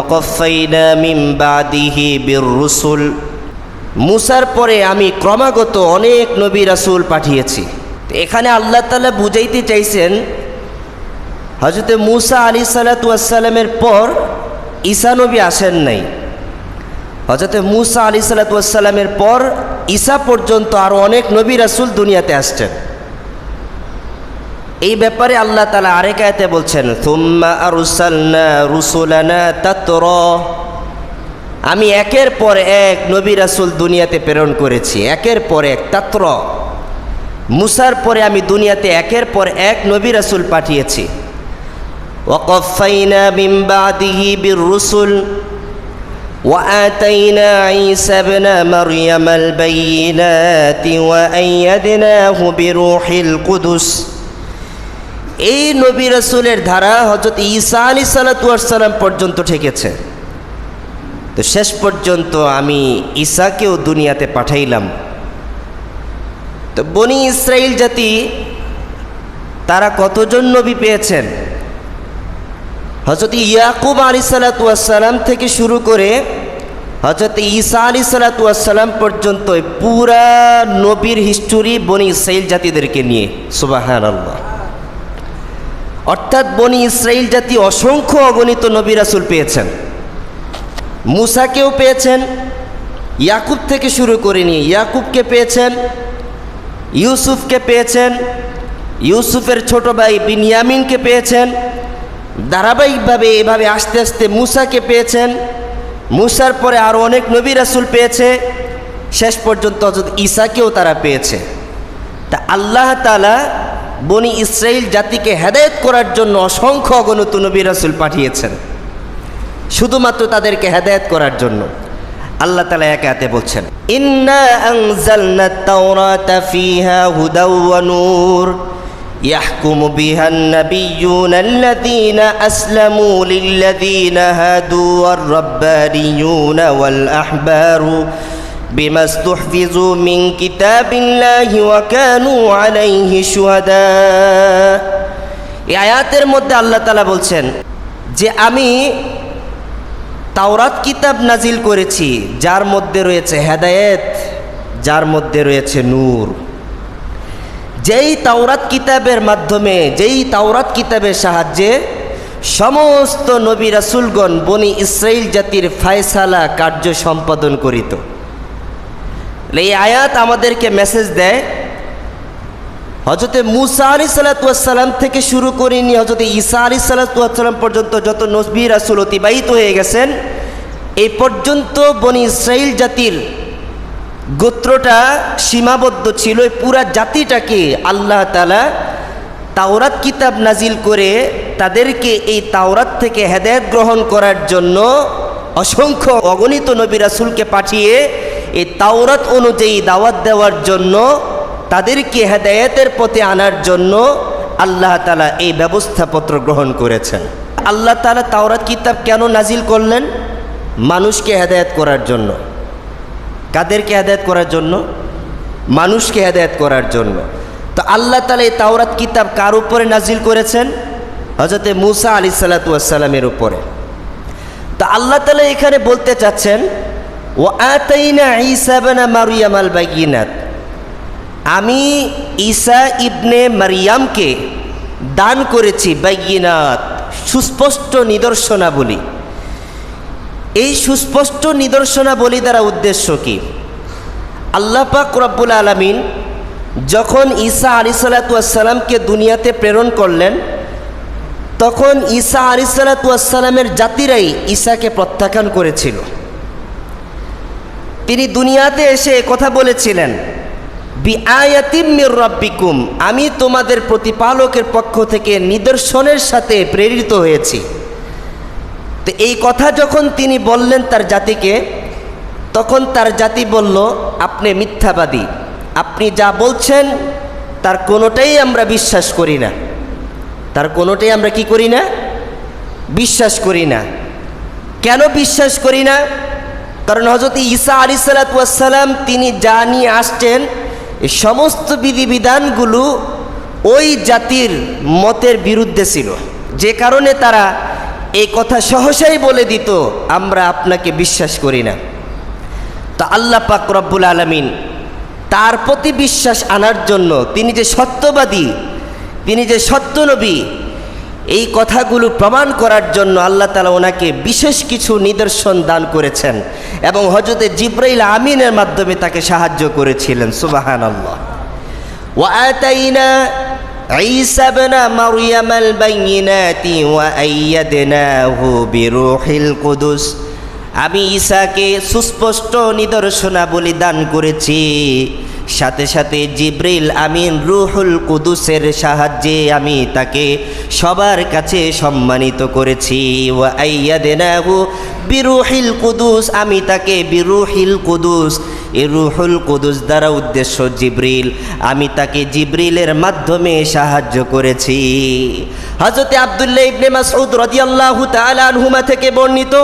وقفينا من بعده بالرسل মুসার পরে আমি ক্রমাগত অনেক নবী রাসূল পাঠিয়েছি তো এখানে আল্লাহ তাআলা বুঝাইতে চাইছেন হজরতে মুসা আলী সালাতামের পর ঈসা নবী আসেন নাই হজরতে মুসা আলী সালাতামের পর ঈসা পর্যন্ত আরও অনেক নবী রাসূল দুনিয়াতে আসছেন এই ব্যাপারে আল্লাহ তালা আরেক আয়তে বলছেন থুম্মা আরুসালনা রুসুলানা তাতর আমি একের পর এক নবী রাসূল দুনিয়াতে প্রেরণ করেছি একের পর এক তাত্র মুসার পরে আমি দুনিয়াতে একের পর এক নবী রাসূল পাঠিয়েছি وقفينا من بعده بالرسل وآتينا عيسى ابن مريم البينات وأيدناه بروح القدس এই নবী রাসূলের ধারা হজরত ঈসা আলী সালাতাম পর্যন্ত ঠেকেছে। তো শেষ পর্যন্ত আমি ঈসাকেও দুনিয়াতে পাঠাইলাম। তো বনি ইসরাইল জাতি, তারা কতজন নবী পেয়েছেন? হজরত ইয়াকুব আলী সালাতাম থেকে শুরু করে হজরত ঈসা আলী সালাতাম পর্যন্ত পুরা নবীর হিস্টোরি বনি ইসরাইল জাতিদেরকে নিয়ে। সুবাহান আল্লাহ অর্থাৎ বনি ইসরাইল জাতি অসংখ্য অগণিত নবী রাসুল পেয়েছেন। মুসাকেও পেয়েছেন, ইয়াকুব থেকে শুরু করে নিয়ে ইয়াকুবকে পেয়েছেন, ইউসুফকে পেয়েছেন, ইউসুফের ছোট ভাই বিনিয়ামিনকে পেয়েছেন, ধারাবাহিকভাবে এভাবে আস্তে আস্তে মুসাকে পেয়েছেন, মুসার পরে আরও অনেক নবী রাসুল পেয়েছে, শেষ পর্যন্ত হজরত ঈসাকেও তারা পেয়েছে। তা আল্লাহ তালা বনি ইসরাইল জাতিকে হেদায়ত করার জন্য অসংখ্য অগণিত নবী রাসুল পাঠিয়েছেন শুধুমাত্র তাদেরকে হেদায়ত করার জন্য আল্লাহ তালা একে হাতে বলছেন ইন্না আনজালনা তাওরাতা ফিহা হুদাও ওয়া নূর يحكم بها النبيون الذين أسلموا للذين هادوا والربانيون والأحبار بما استحفظوا من كتاب الله وكانوا عليه شهداء এই আয়াতের মধ্যে আল্লাহ তালা বলছেন যে আমি তাওরাত কিতাব নাজিল করেছি যার মধ্যে রয়েছে হেদায়েত যার মধ্যে রয়েছে নূর যেই তাওরাত কিতাবের মাধ্যমে যেই তাওরাত কিতাবের সাহায্যে সমস্ত নবী রাসুলগণ বনি ইসরাইল জাতির ফায়সালা কার্য সম্পাদন করিত এই আয়াত আমাদেরকে মেসেজ দেয়। হজরতে মুসা আলি সাল্লাতাম থেকে শুরু করে নিয়ে হজরতে ঈসা আলি সাল্লাতাম পর্যন্ত যত নসবি রাসুল অতিবাহিত হয়ে গেছেন এই পর্যন্ত বনি ইসরাইল জাতির গোত্রটা সীমাবদ্ধ ছিল। এই পুরা জাতিটাকে আল্লাহ তালা তাওরাত কিতাব নাজিল করে তাদেরকে এই তাওরাত থেকে হেদায়ত গ্রহণ করার জন্য অসংখ্য অগণিত নবী রাসুলকে পাঠিয়ে এই তাওরাত অনুযায়ী দাওয়াত দেওয়ার জন্য, তাদেরকে হেদায়েতের পথে আনার জন্য আল্লাহ তালা এই ব্যবস্থাপত্র গ্রহণ করেছেন। আল্লাহ তালা তাওরাত কিতাব কেন নাজিল করলেন? মানুষকে হেদায়েত করার জন্য। কাদেরকে হেদায়ত করার জন্য? মানুষকে হেদায়ত করার জন্য। তো আল্লাহ তালা এই তাওরাত কিতাব কার উপরে নাজিল করেছেন? হজরতে মুসা আলি সাল্লাতামের উপরে। তো আল্লাহ তালা এখানে বলতে চাচ্ছেন ও আতাইনা ইসাবানা মারিয়াম আল বাইনাত আমি ঈসা ইবনে মারিয়ামকে দান করেছি বাইনাত সুস্পষ্ট নিদর্শনাবলী। এই সুস্পষ্ট নিদর্শনাবলী দ্বারা উদ্দেশ্য কি? আল্লাহ পাক রব্বুল আলমিন যখন ঈসা আলি সাল্লাতামকে দুনিয়াতে প্রেরণ করলেন, তখন ঈসা আলি সাল্লাতামের জাতিরাই ঈসাকে প্রত্যাখ্যান করেছিল। তিনি দুনিয়াতে এসে কথা বলেছিলেন বি আয়াতিমির রব্বিকুম, আমি তোমাদের প্রতিপালকের পক্ষ থেকে নিদর্শনের সাথে প্রেরিত হয়েছি। তো এই কথা যখন তিনি বললেন তার জাতিকে, তখন তার জাতি বলল, আপনি মিথ্যাবাদী, আপনি যা বলছেন, তার কোনোটাই আমরা বিশ্বাস করি না। তার কোনোটাই আমরা কি করি না? বিশ্বাস করি না। কেন বিশ্বাস করি না? কারণ হজরত ঈসা আলি সালাতাম তিনি যা নিয়ে আসছেন এই সমস্ত বিধিবিধানগুলো ওই জাতির মতের বিরুদ্ধে ছিল। যে কারণে তারা এই কথা সহসাই বলে দিত, আমরা আপনাকে বিশ্বাস করি না। তো আল্লাহ পাক রব্বুল আলমিন তার প্রতি বিশ্বাস আনার জন্য তিনি যে সত্যবাদী, তিনি যে সত্য নবী এই কথাগুলো প্রমাণ করার জন্য আল্লাহ তালা ওনাকে বিশেষ কিছু নিদর্শন দান করেছেন এবং হজরতে জিব্রাইল আমিনের মাধ্যমে তাকে সাহায্য করেছিলেন সুবাহান আল্লাহ وآتينا عيسى ابن مريم البينات وأيدناه بروح القدس আমি ঈসাকে সুস্পষ্ট নিদর্শনাবলী দান করেছি সাথে সাথে জিব্রিল আমিন রুহুল কুদুসের সাহায্যে আমি তাকে সবার কাছে সম্মানিত করেছি। ও আইয়াদেনাহু বিরুহিল কুদুস, আমি তাকে বিরুহিল কুদুস, এ রুহুল কুদুস দ্বারা উদ্দেশ্য জিব্রিল, আমি তাকে জিব্রিলের মাধ্যমে সাহায্য করেছি। হজরতে আবদুল্লাহ ইবনে মাসউদ রাদিয়াল্লাহু তাআলা আনহুমা থেকে বর্ণিত